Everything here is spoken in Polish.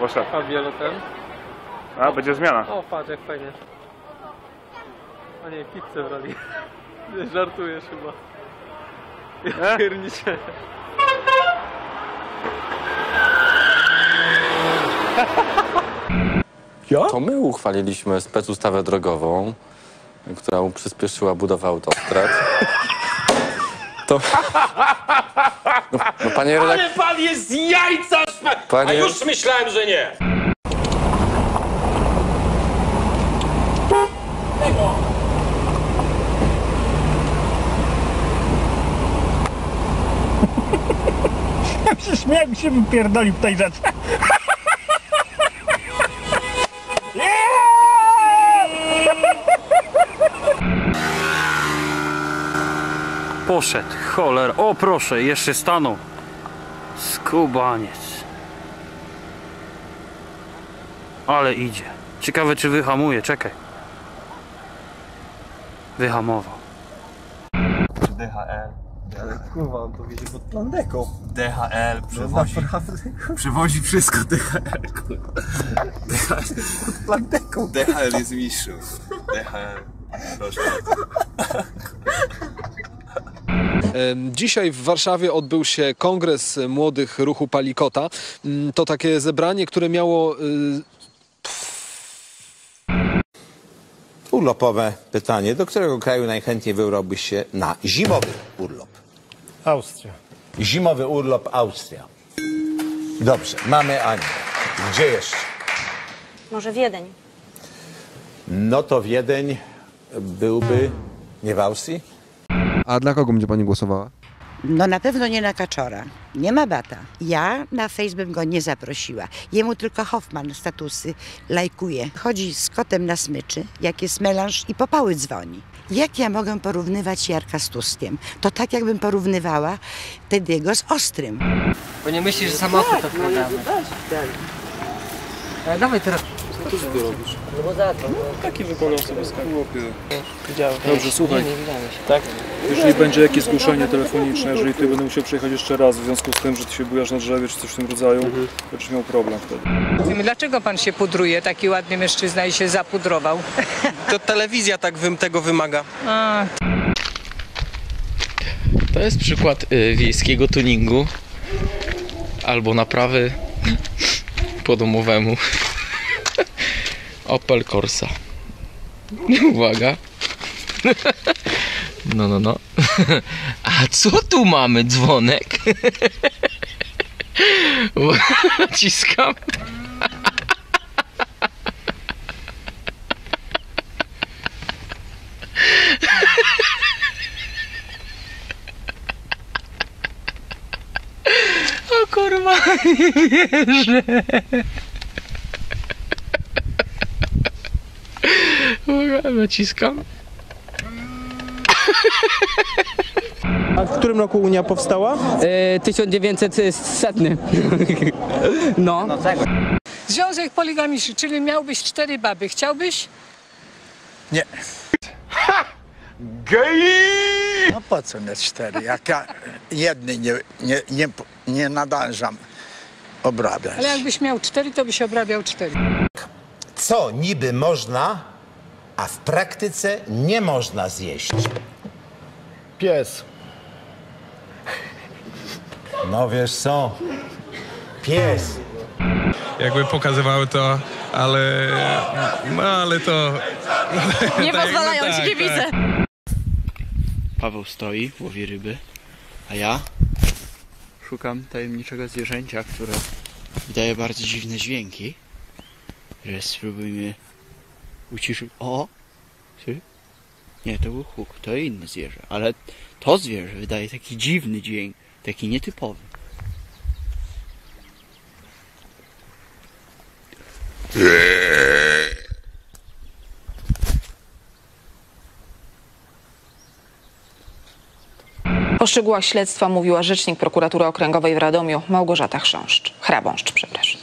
Poszedł. A wielotem? A, będzie zmiana. O, patrz jak fajnie. O nie, pizzę robi. Nie, Żartujesz chyba. Ja E? pierniczę. To my uchwaliliśmy specustawę drogową, która przyspieszyła budowę autostrad. To... No, no panie redaktorze... Ale pan jest z jajca! Szpa- A Panie- już myślałem, że nie. Śmiałem się wypierdolił w tej rzeczy. Poszedł, choler. O proszę, jeszcze stanął. Skubaniec. Ale idzie. Ciekawe czy wyhamuje, czekaj. Wyhamował. DHL. Kurwa, on to wiedzie pod plandeką. DHL przewozi, przewozi wszystko DHL, kurwa. DHL, Plandeką. DHL jest mistrzem. DHL. Proszę bardzo. Dzisiaj w Warszawie odbył się kongres młodych ruchu Palikota. Mm, To takie zebranie, które miało Urlopowe pytanie. Do którego kraju najchętniej wybrałbyś się na zimowy urlop? Austria. Zimowy urlop Austria. Dobrze, mamy Anię. Gdzie jeszcze? Może Wiedeń. No to Wiedeń byłby nie w Austrii? A dla kogo będzie pani głosowała? No na pewno nie na Kaczora. Nie ma bata. Ja na Facebook go nie zaprosiła. Jemu tylko Hoffman statusy lajkuje. Chodzi z kotem na smyczy, jak jest melanż i popały dzwoni. Jak ja mogę porównywać Jarka z Tuskiem? To tak jakbym porównywała Tediego z Ostrym. Bo nie myślisz, że samochód odkładamy. Ale dawaj teraz. Taki wykonał sobie skarb. Widziałem. Dobrze, słuchaj. Nie, nie widziałem się. Tak? Jeżeli będzie jakieś zgłoszenie telefoniczne, jeżeli ty będę musiał przejechać jeszcze raz w związku z tym, że ty się bujasz na drzewie czy coś w tym rodzaju, to będziesz miał problem wtedy. Dlaczego pan się pudruje, taki ładny mężczyzna i się zapudrował? To telewizja tak wym tego wymaga. A, To jest przykład y, wiejskiego tuningu albo naprawy po domowemu. Opel Corsa. Uwaga. No, no, no. A co tu mamy? Dzwonek. Naciskam. O kurwa, nie wierzę. Uwaga, naciskam. A w którym roku Unia powstała? e, 1900 setny. No. Związek poligamiczny, czyli miałbyś cztery baby. Chciałbyś? No po co mieć cztery? Jak ja jednej nie, nie, nie, nie nadążam obrabiać. Ale jakbyś miał cztery, to byś obrabiał cztery. Co niby można, a w praktyce nie można zjeść? Pies. No wiesz co? Pies. Jakby pokazywały to, ale... No ale to... Nie pozwalają ci, nie widzę. Paweł stoi, łowi ryby, a ja szukam tajemniczego zwierzęcia, które wydaje bardzo dziwne dźwięki. Że spróbujmy uciszyć. O! Czy? Nie, to był huk, to inne zwierzę, ale to zwierzę wydaje taki dziwny dźwięk, taki nietypowy. O szczegółach śledztwa mówiła rzecznik prokuratury okręgowej w Radomiu Małgorzata Chrząszcz. Hrabąszcz, przepraszam.